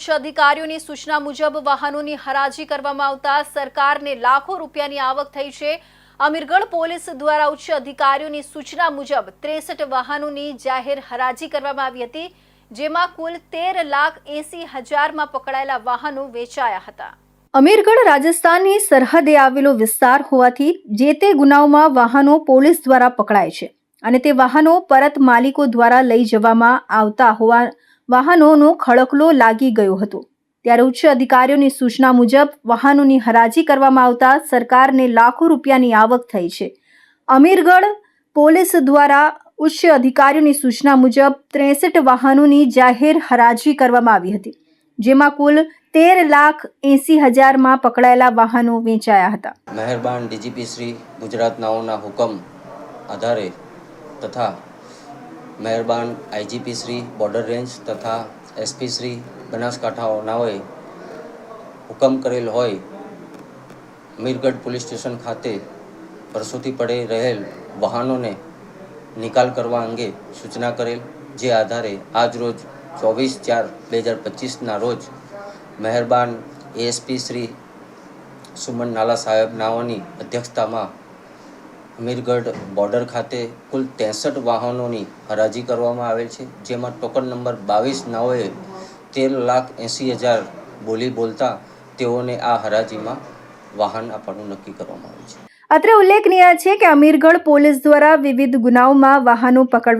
ઉચ્ચ અધિકારીઓની સૂચના મુજબ વાહનોની હરાજી કરવામાં આવતા સરકારને લાખો રૂપિયાની આવક થઈ છે. અમીરગઢ પોલીસ દ્વારા ઉચ્ચ અધિકારીઓની સૂચના મુજબ ત્રેસઠ વાહનોની જાહેર હરાજી કરવામાં આવી હતી, જેમાં કુલ તેર લાખ એસી હજારમાં પકડાયેલા વાહનો વેચાયા હતા. અમીરગઢ રાજસ્થાનની સરહદે આવેલો વિસ્તાર હોવાથી જે તે ગુનાઓમાં વાહનો પોલીસ દ્વારા પકડાય છે અને તે વાહનો પરત માલિકો દ્વારા લઈ જવામાં આવતા હોવા વાહનોનો ખડકલો લાગી ગયો હતો. ત્યારે ઉચ્ચ અધિકારીઓની સૂચના મુજબ, વાહનોની હરાજી કરવામાં આવતા સરકારને લાખો રૂપિયાની આવક થઈ છે. અમીરગઢ પોલીસ દ્વારા ઉચ્ચ અધિકારીઓની સૂચના મુજબ, ત્રેસઠ વાહનોની જાહેર હરાજી કરવામાં આવી હતી, જેમાં કુલ તેર લાખ એંસી હજારમાં પકડાયેલા વાહનો વેચાયા હતા. મહેરબાન ડીજીપી શ્રી ગુજરાત હુકમ આધારે તથા મહેરબાન આઈજીપી શ્રી, બોર્ડર રેન્જ તથા એસપી શ્રી બનાસકાંઠાઓનાઓએ હુકમ કરેલ હોય. મીરગઢ પોલીસ સ્ટેશન ખાતે વર્ષોથી પડે રહેલ વાહનોને નિકાલ કરવા અંગે સૂચના કરેલ, જે આધારે આજ રોજ ચોવીસ ચાર બે હજાર પચીસના રોજ મહેરબાન એએસપી શ્રી સુમન નાલા સાહેબ નાઓની અધ્યક્ષતામાં અમીરગઢ બોર્ડર ખાતે કુલ ત્રેસઠ વાહનોની હરાજી કરવામાં આવેલ છે, જેમાં ટોકન નંબર બાવીસ નાઓએ તેર લાખ એંસી હજાર બોલી બોલતા તેઓને આ હરાજીમાં વાહન આપવાનું નક્કી કરવામાં આવ્યું છે. અત્રે ઉલ્લેખનીય છે કે અમીરગઢ પોલીસ દ્વારા વિવિધ ગુનાઓમાં વાહનો પકડવા